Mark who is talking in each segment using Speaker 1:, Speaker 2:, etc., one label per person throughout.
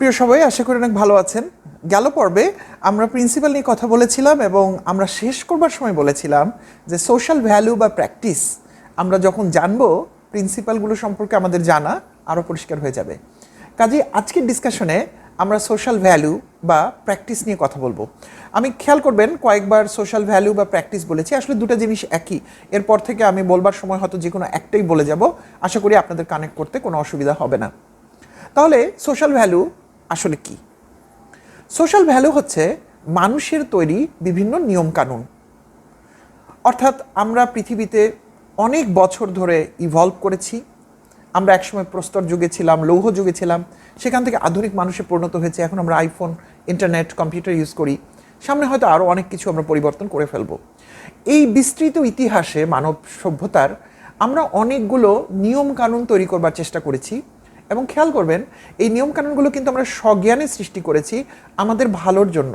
Speaker 1: প্রিয় সবাই, আশা করি অনেক ভালো আছেন। গেল পর্বে আমরা প্রিন্সিপাল নিয়ে কথা বলেছিলাম এবং আমরা শেষ করবার সময় বলেছিলাম যে সোশ্যাল ভ্যালু বা প্র্যাকটিস আমরা যখন জানব প্রিন্সিপালগুলো সম্পর্কে আমাদের জানা আরও পরিষ্কার হয়ে যাবে। কাজে আজকের ডিসকাশনে আমরা সোশ্যাল ভ্যালু বা প্র্যাকটিস নিয়ে কথা বলব। আমি খেয়াল করবেন, কয়েকবার সোশ্যাল ভ্যালু বা প্র্যাকটিস বলেছি। আসলে দুটো জিনিস একই। এরপর থেকে আমি বলবার সময় হয়তো যে কোনো একটাই বলে যাব। আশা করি আপনাদের কানেক্ট করতে কোনো অসুবিধা হবে না। তাহলে সোশ্যাল ভ্যালু আসলে কি? সোশ্যাল ভ্যালু হচ্ছে মানুষের তৈরি বিভিন্ন নিয়মকানুন। অর্থাৎ আমরা পৃথিবীতে অনেক বছর ধরে ইভলভ করেছি। আমরা একসময় প্রস্তর যুগে ছিলাম, লৌহ যুগে ছিলাম। সেখান থেকে আধুনিক মানুষে পরিণত হয়েছে। এখন আমরা আইফোন ইন্টারনেট কম্পিউটার ইউজ করি। সামনে হয়তো আরও অনেক কিছু আমরা পরিবর্তন করে ফেলব। এই বিস্তৃত ইতিহাসে মানব সভ্যতার আমরা অনেকগুলো নিয়ম কানুন তৈরি করবার চেষ্টা করেছি। এবং খেয়াল করবেন, এই নিয়মকানুনগুলো কিন্তু আমরা স্বজ্ঞানে সৃষ্টি করেছি আমাদের ভালোর জন্য।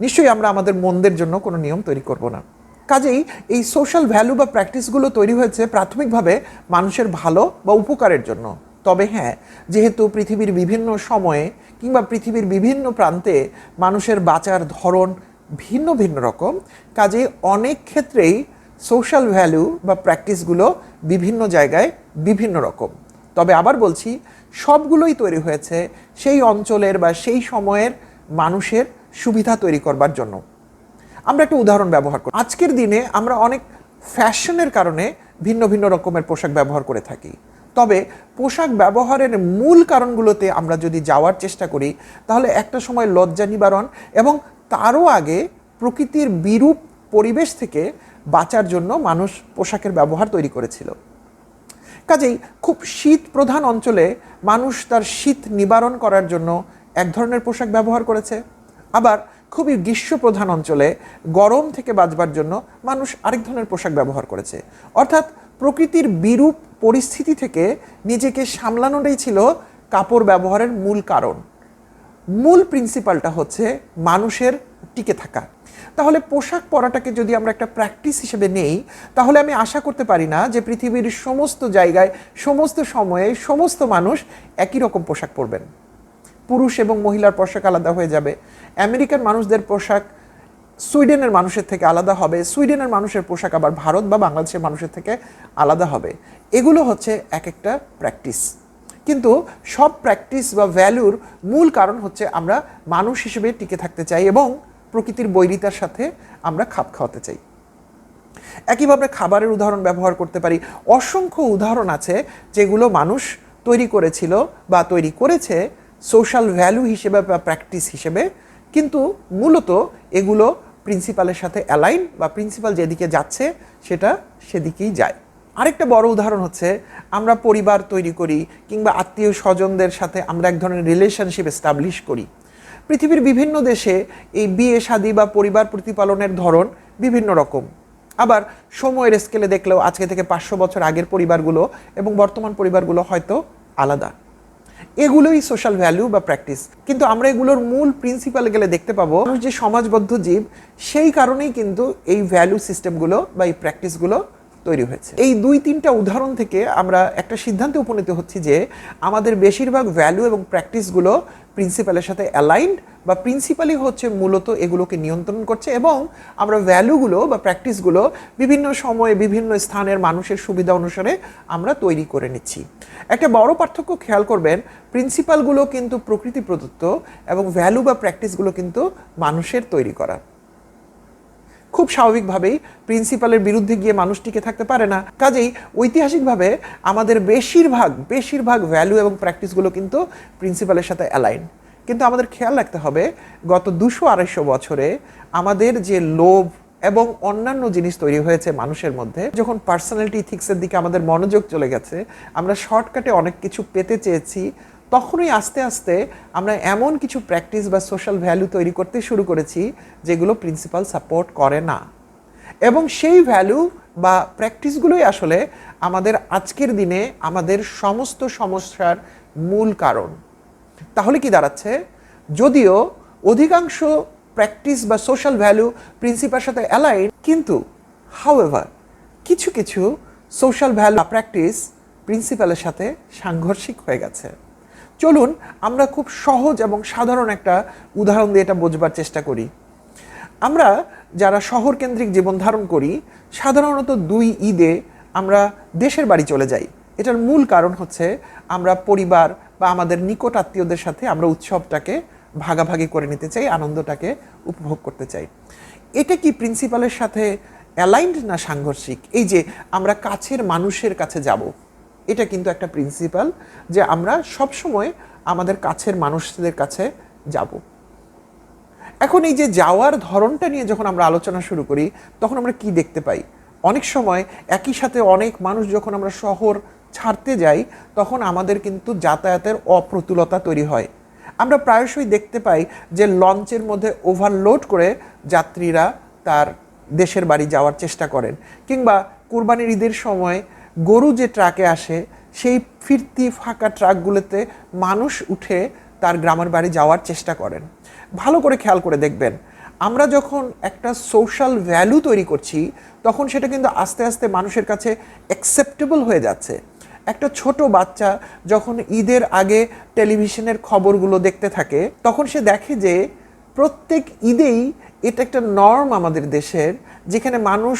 Speaker 1: নিশ্চয়ই আমরা আমাদের মন্দের জন্য কোনো নিয়ম তৈরি করব না। কাজেই এই সোশ্যাল ভ্যালু বা প্র্যাকটিসগুলো তৈরি হয়েছে প্রাথমিকভাবে মানুষের ভালো বা উপকারের জন্য। তবে হ্যাঁ যেহেতু পৃথিবীর বিভিন্ন সময়ে কিংবা পৃথিবীর বিভিন্ন প্রান্তে মানুষের বাঁচার ধরন ভিন্ন ভিন্ন রকম, কাজে অনেক ক্ষেত্রেই সোশ্যাল ভ্যালু বা প্র্যাকটিসগুলো বিভিন্ন জায়গায় বিভিন্ন রকম। তবে আবার বলছি, সবগুলোই তৈরি হয়েছে সেই অঞ্চলের বা সেই সময়ের মানুষের সুবিধা তৈরি করবার জন্য। আমরা একটা উদাহরণ ব্যবহার করি। আজকের দিনে আমরা অনেক ফ্যাশনের কারণে ভিন্ন ভিন্ন রকমের পোশাক ব্যবহার করে থাকি। তবে পোশাক ব্যবহারের মূল কারণগুলোতে আমরা যদি যাওয়ার চেষ্টা করি, তাহলে একটা সময় লজ্জা নিবারণ এবং তারও আগে প্রকৃতির বিরূপ পরিবেশ থেকে বাঁচার জন্য মানুষ পোশাকের ব্যবহার তৈরি করেছিল। কাজেই খুব শীত প্রধান অঞ্চলে মানুষ তার শীত নিবারণ করার জন্য এক ধরনের পোশাক ব্যবহার করেছে। আবার খুবই গ্রীষ্মপ্রধান অঞ্চলে গরম থেকে বাঁচবার জন্য মানুষ আরেক ধরনের পোশাক ব্যবহার করেছে। অর্থাৎ প্রকৃতির বিরূপ পরিস্থিতি থেকে নিজেকে সামলানোটাই ছিল কাপড় ব্যবহারের মূল কারণ। মূল প্রিন্সিপালটা হচ্ছে মানুষের টিকে থাকা। তাহলে পোশাক পরাটাকে যদি আমরা একটা প্র্যাকটিস হিসেবে নেই, তাহলে আমি আশা করতে পারি না যে পৃথিবীর সমস্ত জায়গায়, সমস্ত সময়ে সমস্ত মানুষ একই রকম পোশাক পরবেন। পুরুষ এবং মহিলার পোশাক আলাদা হয়ে যাবে। আমেরিকান মানুষদের পোশাক সুইডেনের মানুষের থেকে আলাদা হবে। সুইডেনের মানুষের পোশাক আবার ভারত বা বাংলাদেশের মানুষের থেকে আলাদা হবে। এগুলো হচ্ছে এক একটা প্র্যাকটিস কিন্তু সব প্র্যাকটিস বা ভ্যালুর মূল কারণ হচ্ছে আমরা মানুষ হিসেবে টিকে থাকতে চাই এবং প্রকৃতির বৈরিতার সাথে আমরা খাপ খাওয়াতে চাই। একইভাবে খাবারের উদাহরণ ব্যবহার করতে পারি। অসংখ্য উদাহরণ আছে যেগুলো মানুষ তৈরি করেছিল বা তৈরি করেছে সোশ্যাল ভ্যালু হিসেবে বা প্র্যাকটিস হিসেবে। কিন্তু মূলত এগুলো প্রিন্সিপালের সাথে অ্যালাইন বা প্রিন্সিপাল যেদিকে যাচ্ছে সেটা সেদিকেই যায়। আরেকটা বড় উদাহরণ হচ্ছে আমরা পরিবার তৈরি করি কিংবা আত্মীয় স্বজনদের সাথে আমরা এক ধরনের রিলেশনশিপ এস্টাবলিশ করি। পৃথিবীর বিভিন্ন দেশে এই বিয়ে, শাদী বা পরিবার প্রতিপালনের ধরন বিভিন্ন রকম। আবার সময়ের স্কেলে দেখলেও আজকে থেকে পাঁচশো বছর আগের পরিবারগুলো এবং বর্তমান পরিবারগুলো হয়তো আলাদা। এগুলোই সোশ্যাল ভ্যালু বা প্র্যাকটিস কিন্তু আমরা এগুলোর মূল প্রিন্সিপাল গেলে দেখতে পাবো যে সমাজবদ্ধ জীব, সেই কারণেই কিন্তু এই ভ্যালু সিস্টেমগুলো বা এই প্র্যাকটিসগুলো তৈরি হয়েছে। এই দুই, তিনটা উদাহরণ থেকে আমরা একটা সিদ্ধান্তে উপনীত হচ্ছি যে আমাদের বেশিরভাগ ভ্যালু এবং প্র্যাকটিসগুলো প্রিন্সিপালের সাথে অ্যালাইন্ড বা প্রিন্সিপালই হচ্ছে মূলত এগুলোকে নিয়ন্ত্রণ করছে এবং আমরা ভ্যালুগুলো বা প্র্যাকটিসগুলো বিভিন্ন সময়ে বিভিন্ন স্থানের মানুষের সুবিধা অনুসারে আমরা তৈরি করে নিচ্ছি। একটা বড় পার্থক্য খেয়াল করবেন প্রিন্সিপালগুলো কিন্তু প্রকৃতি প্রদত্ত এবং ভ্যালু বা প্র্যাকটিসগুলো কিন্তু মানুষের তৈরি করা। খুব স্বাভাবিকভাবেই প্রিন্সিপালের বিরুদ্ধে গিয়ে মানুষ টিকে থাকতে পারে না। কাজেই ঐতিহাসিকভাবে আমাদের বেশিরভাগ বেশিরভাগ ভ্যালু এবং প্র্যাকটিসগুলো কিন্তু প্রিন্সিপালের সাথে অ্যালাইন কিন্তু আমাদের খেয়াল রাখতে হবে, গত দুশো আড়াইশো বছরে আমাদের যে লোভ এবং অন্যান্য জিনিস তৈরি হয়েছে মানুষের মধ্যে, যখন পার্সোনালিটি ইথিক্সের দিকে আমাদের মনোযোগ চলে গেছে, আমরা শর্টকাটে অনেক কিছু পেতে চেয়েছি তখনই আস্তে আস্তে আমরা এমন কিছু প্র্যাকটিস বা সোশ্যাল ভ্যালু তৈরি করতে শুরু করেছি যেগুলো প্রিন্সিপাল সাপোর্ট করে না। এবং সেই ভ্যালু বা প্র্যাকটিসগুলোই আসলে আমাদের আজকের দিনে আমাদের সমস্ত সমস্যার মূল কারণ। তাহলে কি দাঁড়াচ্ছে? যদিও অধিকাংশ প্র্যাকটিস বা সোশ্যাল ভ্যালু প্রিন্সিপাল সাথে অ্যালাইন কিন্তু হাউএভার কিছু কিছু সোশ্যাল ভ্যালু প্র্যাকটিস প্রিন্সিপালের সাথে সাংঘর্ষিক হয়ে গেছে। চলুন আমরা খুব সহজ এবং সাধারণ একটা উদাহরণ দিয়ে এটা বোঝবার চেষ্টা করি। আমরা যারা শহর কেন্দ্রিক জীবন ধারণ করি, সাধারণত দুই ঈদে আমরা দেশের বাড়ি চলে যাই। এটার মূল কারণ হচ্ছে আমরা পরিবার বা আমাদের নিকট আত্মীয়দের সাথে আমরা উৎসবটাকে ভাগাভাগি করে নিতে চাই, আনন্দটাকে উপভোগ করতে চাই। এটা কি প্রিন্সিপালের সাথে অ্যালাইন্ড না সাংঘর্ষিক? এই যে আমরা কাছের মানুষের কাছে যাব এটা কিন্তু একটা প্রিন্সিপাল যে আমরা সবসময় আমাদের কাছের মানুষদের কাছে যাব। এখন এই যে যাওয়ার ধরনটা নিয়ে যখন আমরা আলোচনা শুরু করি, তখন আমরা কি দেখতে পাই? অনেক সময় একই সাথে অনেক মানুষ যখন আমরা শহর ছাড়তে যাই, তখন আমাদের কিন্তু যাতায়াতের অপ্রতুলতা তৈরি হয়। আমরা প্রায়শই দেখতে পাই যে লঞ্চের মধ্যে ওভারলোড করে যাত্রীরা তার দেশের বাড়ি যাওয়ার চেষ্টা করেন কিংবা কুরবানির ঈদের সময় গরু যে ট্রাকে আসে, সেই ফিরতি ফাঁকা ট্রাকগুলোতে মানুষ উঠে তার গ্রামের বাড়ি যাওয়ার চেষ্টা করেন। ভালো করে খেয়াল করে দেখবেন, আমরা যখন একটা সোশ্যাল ভ্যালু তৈরি করছি, তখন সেটা কিন্তু আস্তে আস্তে মানুষের কাছে অ্যাকসেপ্টেবল হয়ে যাচ্ছে। একটা ছোট বাচ্চা যখন ঈদের আগে টেলিভিশনের খবরগুলো দেখতে থাকে, তখন সে দেখে যে প্রত্যেক ঈদেই এটা একটা নর্ম আমাদের দেশের, যেখানে মানুষ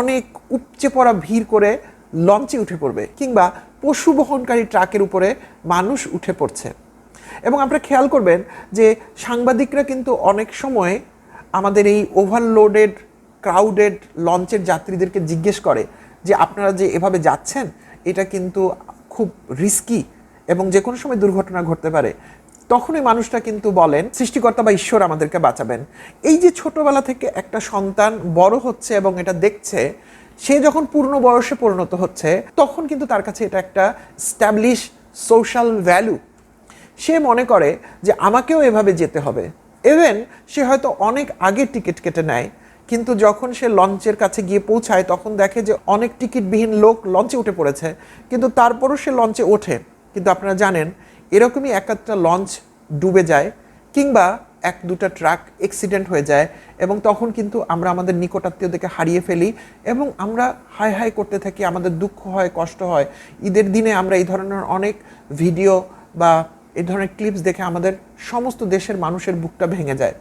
Speaker 1: অনেক উপচে পড়া ভিড় করে লঞ্চে উঠে পড়বে কিংবা পশু বহনকারী ট্রাকের উপরে মানুষ উঠে পড়ছে। এবং আপনারা খেয়াল করবেন যে সাংবাদিকরা কিন্তু অনেক সময় আমাদের এই ওভারলোডেড ক্রাউডেড লঞ্চের যাত্রীদেরকে জিজ্ঞেস করে যে আপনারা যে এভাবে যাচ্ছেন, এটা কিন্তু খুব রিস্কি এবং যে কোনো সময় দুর্ঘটনা ঘটতে পারে। তখনই মানুষটা কিন্তু বলেন, সৃষ্টিকর্তা বা ঈশ্বর আমাদেরকে বাঁচাবেন। এই যে ছোটবেলা থেকে একটা সন্তান বড় হচ্ছে এবং এটা দেখছে সে যখন পূর্ণ বয়সে পরিণত হচ্ছে, তখন কিন্তু তার কাছে এটা একটা স্ট্যাবলিশ সোশ্যাল ভ্যালু সে মনে করে যে আমাকেও এভাবে যেতে হবে। ইভেন সে হয়তো অনেক আগে টিকিট কেটে নেয়, কিন্তু যখন সে লঞ্চের কাছে গিয়ে পৌঁছায়, তখন দেখে যে অনেক টিকিটবিহীন লোক লঞ্চে উঠে পড়েছে, কিন্তু তারপরও সে লঞ্চে ওঠে। কিন্তু আপনারা জানেন, এরকমই এক একটা লঞ্চ ডুবে যায়, কিংবা এক, দুটা ট্রাক অ্যাক্সিডেন্ট হয়ে যায় এবং তখন কিন্তু আমরা আমাদের নিকটাত্মীয়দেরকে হারিয়ে ফেলি এবং আমরা হাই হাই করতে থাকি, আমাদের দুঃখ হয়, কষ্ট হয়। ঈদের দিনে আমরা এই ধরনের অনেক ভিডিও বা এই ধরনের ক্লিপস দেখে আমাদের সমস্ত দেশের মানুষের বুকটা ভেঙে যায়।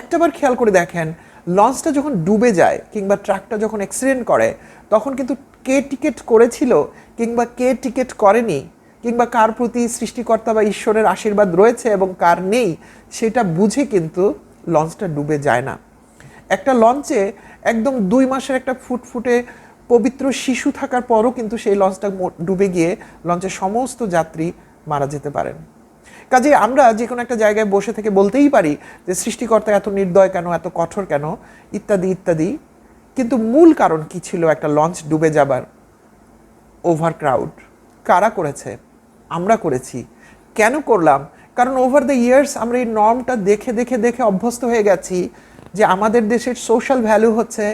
Speaker 1: একটাবার খেয়াল করে দেখেন, লঞ্চটা যখন ডুবে যায় কিংবা ট্রাকটা যখন অ্যাক্সিডেন্ট করে, তখন কিন্তু কে টিকিট করেছিল কিংবা কে টিকিট করেনি কিংবা কার প্রতি সৃষ্টিকর্তা বা ঈশ্বরের আশীর্বাদ রয়েছে এবং কার নেই, সেটা বুঝে কিন্তু লঞ্চটা ডুবে যায় না। একটা লঞ্চে একদম দুই মাসের একটা ফুটফুটে পবিত্র শিশু থাকার পরও কিন্তু সেই লঞ্চটা ডুবে গিয়ে লঞ্চের সমস্ত যাত্রী মারা যেতে পারেন। কাজে আমরা যে কোনো একটা জায়গায় বসে থেকে বলতেই পারি যে সৃষ্টিকর্তা এত নির্দয় কেন, এত কঠোর কেন, ইত্যাদি ইত্যাদি। কিন্তু মূল কারণ কি ছিল একটা লঞ্চ ডুবে যাবার? ওভার ক্রাউড কারা করেছে? আমরা করেছি। কেন করলাম? কারণ ওভার দ্য ইয়ার্স আমরা এই নর্মটা দেখে দেখে দেখে অভ্যস্ত হয়ে গেছি যে আমাদের দেশের সোশ্যাল ভ্যালু হচ্ছে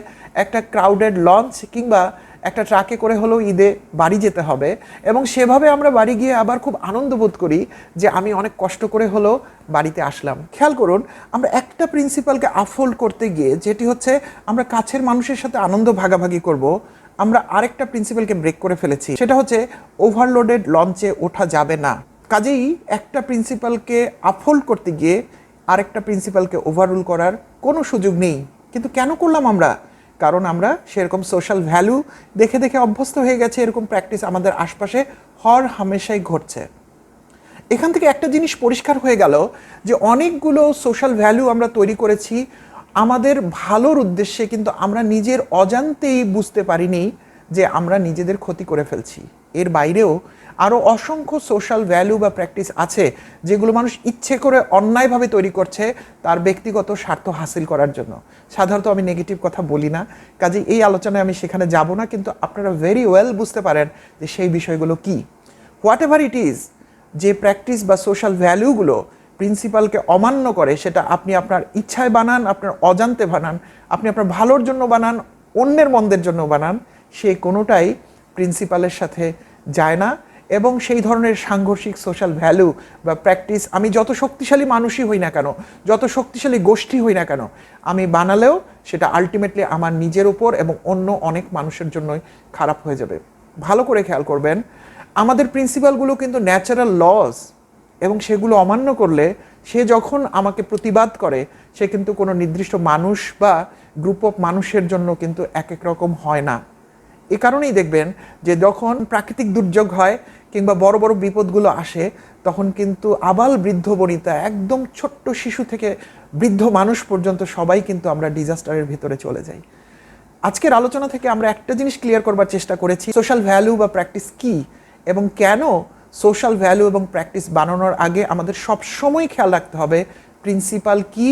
Speaker 1: একটা ক্রাউডেড লঞ্চ কিংবা একটা ট্রাকে করে হলেও ঈদে বাড়ি যেতে হবে এবং সেভাবে আমরা বাড়ি গিয়ে আবার খুব আনন্দ বোধ করি যে আমি অনেক কষ্ট করে হলেও বাড়িতে আসলাম। খেয়াল করুন, আমরা একটা প্রিন্সিপালকে আফোল্ড করতে গিয়ে যেটি হচ্ছে আমরা কাছের মানুষের সাথে আনন্দ ভাগাভাগি করব আমরা আরেকটা প্রিন্সিপালকে ব্রেক করে ফেলেছি। সেটা হচ্ছে ওভারলোডেড লঞ্চে ওঠা যাবে না। কাজেই একটা প্রিন্সিপালকে আফোল্ড করতে গিয়ে আরেকটা প্রিন্সিপালকে ওভাররুল করার কোনো সুযোগ নেই। কিন্তু কেন করলাম আমরা? কারণ আমরা সেরকম সোশ্যাল ভ্যালু দেখে দেখে অভ্যস্ত হয়ে গেছে, এরকম প্র্যাকটিস আমাদের আশপাশে হর হামেশাই ঘটছে। এখান থেকে একটা জিনিস পরিষ্কার হয়ে গেল যে অনেকগুলো সোশ্যাল ভ্যালু আমরা তৈরি করেছি আমাদের ভালোর উদ্দেশ্যে কিন্তু আমরা নিজের অজান্তেই বুঝতে পারিনি যে আমরা নিজেদের ক্ষতি করে ফেলছি। এর বাইরেও আরও অসংখ্য সোশ্যাল ভ্যালু বা প্র্যাকটিস আছে যেগুলো মানুষ ইচ্ছে করে অন্যায়ভাবে তৈরি করছে তার ব্যক্তিগত স্বার্থ হাসিল করার জন্য। সাধারণত আমি নেগেটিভ কথা বলি না। কাজে এই আলোচনায় আমি সেখানে যাব না, কিন্তু আপনারা ভেরি ওয়েল বুঝতে পারেন যে সেই বিষয়গুলো কি। হোয়াট এভার ইট ইজ যে প্র্যাকটিস বা সোশ্যাল ভ্যালুগুলো প্রিন্সিপালকে অমান্য করে সেটা আপনি আপনার ইচ্ছায় বানান, আপনার অজান্তে বানান, আপনি আপনার ভালোর জন্য বানান, অন্যের মন্দের জন্য বানান, সে কোনোটাই প্রিন্সিপালের সাথে যায় না। এবং সেই ধরনের সাংঘর্ষিক সোশ্যাল ভ্যালু বা প্র্যাকটিস আমি যত শক্তিশালী মানুষই হই না কেন, যত শক্তিশালী গোষ্ঠী হই না কেন, আমি বানালেও সেটা আলটিমেটলি আমার নিজের উপর এবং অন্য অনেক মানুষের জন্যই খারাপ হয়ে যাবে। ভালো করে খেয়াল করবেন, আমাদের প্রিন্সিপালগুলো কিন্তু ন্যাচারাল লস এবং সেগুলো অমান্য করলে সে যখন আমাকে প্রতিবাদ করে, সে কিন্তু কোনো নির্দিষ্ট মানুষ বা গ্রুপ অফ মানুষের জন্য কিন্তু এক এক রকম হয় না। এ কারণেই দেখবেন যে যখন প্রাকৃতিক দুর্যোগ হয় কিংবা বড় বড় বিপদগুলো আসে, তখন কিন্তু আবাল বৃদ্ধ বনিতা একদম ছোট্ট শিশু থেকে বৃদ্ধ মানুষ পর্যন্ত সবাই কিন্তু আমরা ডিজাস্টারের ভিতরে চলে যাই। আজকের আলোচনা থেকে আমরা একটা জিনিস ক্লিয়ার করবার চেষ্টা করেছি সোশ্যাল ভ্যালু বা প্র্যাকটিস কি এবং কেন সোশ্যাল ভ্যালু এবং প্র্যাকটিস বানানোর আগে আমাদের সব সময় খেয়াল রাখতে হবে প্রিন্সিপাল কি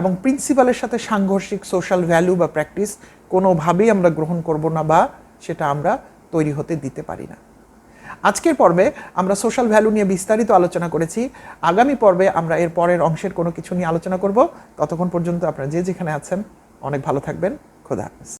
Speaker 1: এবং প্রিন্সিপালের সাথে সাংঘর্ষিক সোশ্যাল ভ্যালু বা প্র্যাকটিস কোনোভাবেই আমরা গ্রহণ করব না বা সেটা আমরা তৈরি হতে দিতে পারি না। আজকের পর্বে আমরা সোশ্যাল ভ্যালু নিয়ে বিস্তারিত আলোচনা করেছি। আগামী পর্বে আমরা এর পরের অংশের কোনো কিছু নিয়ে আলোচনা করব। ততক্ষণ পর্যন্ত আপনারা যে যেখানে আছেন, অনেক ভালো থাকবেন। খোদা হাফেজ।